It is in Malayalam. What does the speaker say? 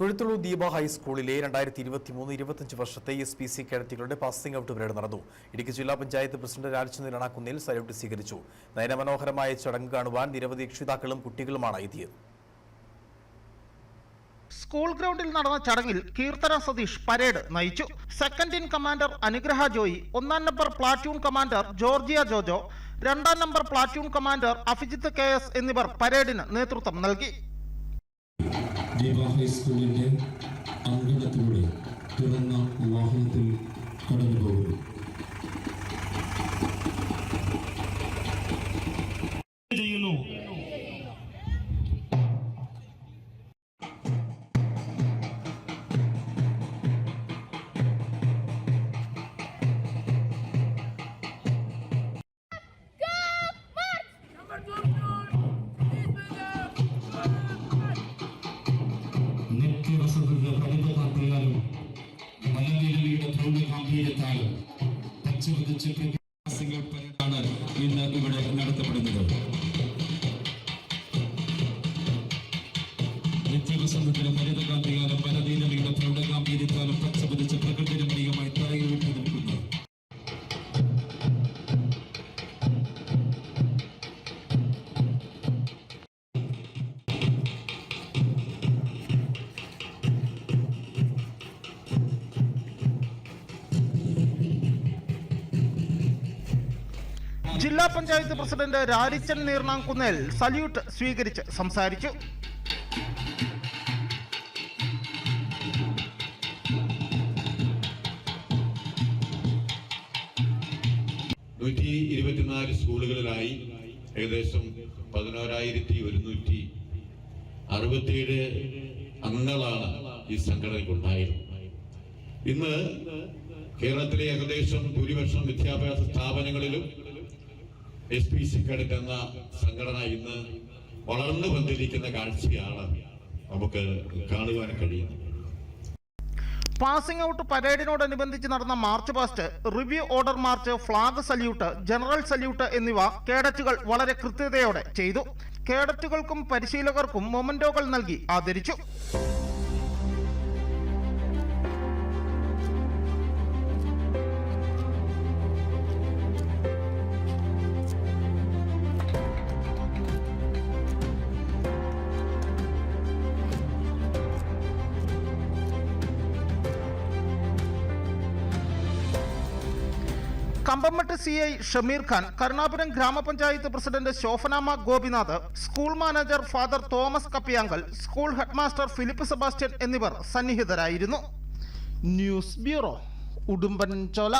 കുഴുത്തുള്ളൂർ ദീപ ഹൈസ്കൂളിലെ രണ്ടായിരത്തി ഇരുപത്തി മൂന്ന് ഇരുപത്തഞ്ച് വർഷത്തെ എസ് പി സി കേഡറ്റുകളുടെ പാസിംഗ് ഔട്ട് പരേഡ് നടന്നു. ഇടുക്കി ജില്ലാ പഞ്ചായത്ത് പ്രസിഡന്റ് രാജചന്ദ്രൻ അണാക്കുന്നിൽ സല്യൂട്ട് സ്വീകരിച്ചു. നയനമനോഹരമായ ചടങ്ങ് കാണുവാൻ നിരവധി രക്ഷിതാക്കളും കുട്ടികളുമാണ് എത്തിയത്. സ്കൂൾ ഗ്രൗണ്ടിൽ നടന്ന ചടങ്ങിൽ കീർത്തന സതീഷ് പരേഡ് നയിച്ചു. Second in commander Anugraha Joy ഒന്നാം number platoon commander Georgia Jojo രണ്ടാം number platoon commander Abhijith K S എന്നിവർ പരേഡിന് നേതൃത്വം നൽകി. ദീപ ഹൈസ്കൂളിന്റെ അങ്കണത്തിലൂടെ തുറന്ന വാഹനത്തിൽ കടന്നു പോകുന്നു പരേഡാണ് ഇന്ന് ഇവിടെ നടത്തപ്പെടുന്നത് നിത്യവസന്തത്തിലും ഹരിതകാന്തിയാലും മലനിരയുടെ ധ്രുവ ഗാംഭീര്യത്താലും പച്ചവിതച്ച് പ്രകൃതി രമണീയമായി ജില്ലാ പഞ്ചായത്ത് പ്രസിഡന്റ് രാരിച്ചൻ നീർണാംകുന്നേൽ സല്യൂട്ട് സ്വീകരിച്ച് സംസാരിച്ചു. നൂറ്റി ഇരുപത്തിനാല് സ്കൂളുകളിലായി ഏകദേശം പതിനോരായിരത്തി ഒരുന്നൂറ്റി അറുപത്തിയേഴ് അംഗങ്ങളാണ് ഈ സംഘടനയ്ക്കുണ്ടായിരുന്നത് ഇന്ന് കേരളത്തിലെ ഏകദേശം ഭൂരിപക്ഷം വിദ്യാഭ്യാസ സ്ഥാപനങ്ങളിലും എസ് പി സി കേഡറ്റ് എന്ന സംഘടന ഇന്ന് വളർന്നു വന്നിരിക്കുന്ന കാഴ്ചയാണ് നമുക്ക് കാണുവാൻ കഴിയുന്നത്. പാസിംഗ് ഔട്ട് പരേഡിനോടനുബന്ധിച്ച് നടന്ന march past review order march flag salute general salute എന്നിവ കേഡറ്റുകൾ വളരെ കൃത്യതയോടെ ചെയ്തു. കേഡറ്റുകൾക്കും പരിശീലകർക്കും മൊമന്റോകൾ നൽകി ആദരിച്ചു. കമ്പമട്ട് സി ഐ ഷമീർ ഖാൻ കരുണാപുരം ഗ്രാമപഞ്ചായത്ത് president ശോഭനാമ Gopinath school manager father Thomas Kappiyankal school headmaster Philip Sebastian എന്നിവർ സന്നിഹിതരായിരുന്നു. News bureau Udumbanchola.